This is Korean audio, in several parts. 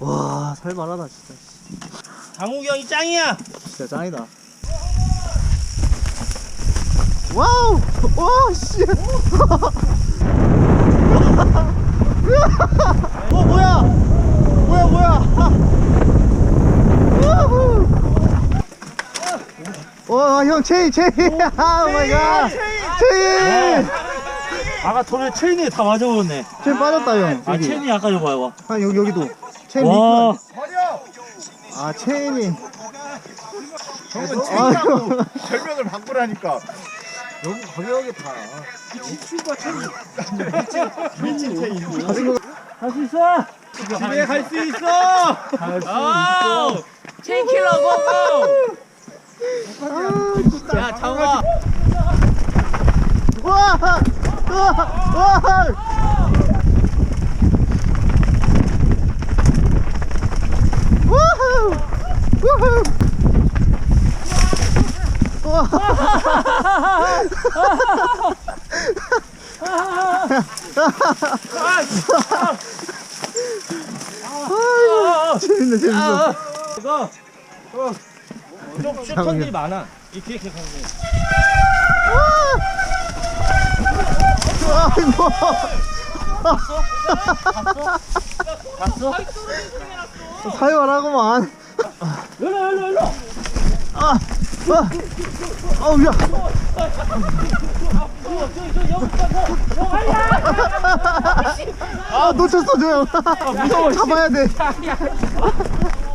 와 살만하다 진짜. 장욱이 형이 짱이야. 진짜 짱이다. 와우! 와씨! 어 뭐야? 뭐야 뭐야? 와형 체인 체인. 오 마이 갓. 체인! 아까 돌에 체인이 다 맞아버렸네. 체인 빠졌다 형. 아 여기 체인이 아까 이거 봐요. 아 여기 여기도 체인 와. 밑에 아 체인이 형은. 체인하고 별명을 바꾸라니까. 너무 가벼하겠다 할수 있어. 집에 갈 수 있어. 아, 체인킬러 고고. 야 장욱아. 와! 와! 와! 우후! 우후! 와! 아이고, 재밌네 재밌어 이거 좀 슈터들이 많아. 이 뒤에 계속 가는 아이고 봤어? 살벌하구만 일로 일로 일로. 아! 아! 어우 야! 아 놓쳤어 조용 무서워, 씨. 잡아야 돼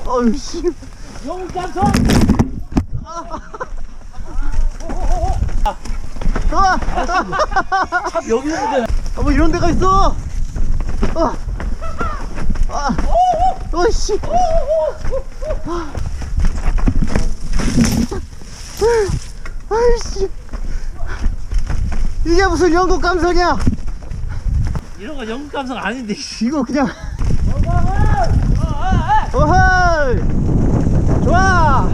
어휴 씨 영웅 깜짝. 아! 참 여기 있는데. 아, 뭐 이런 데가 있어 아! 아! 어이씨 아이씨 이게 무슨 영국 감성이야 이런 거 영웅 감성 아닌데. 씨. 이거 그냥 어허이 좋아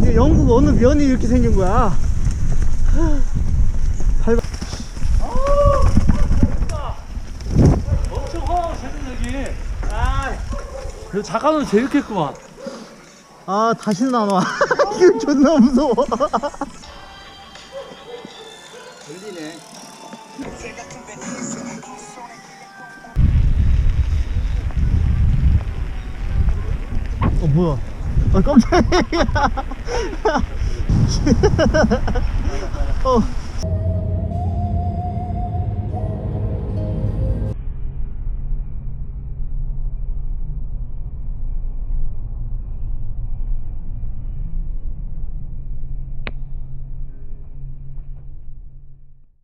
이게 영국 어느 면이 이렇게 생긴 거야 밟아 엄청 허 쟤는 여기. 아. 그래도 작가는 재밌겠구만. 아 다시는 안 와. 이거 존나 무서워. 어 뭐야? 아 깜짝이야. 어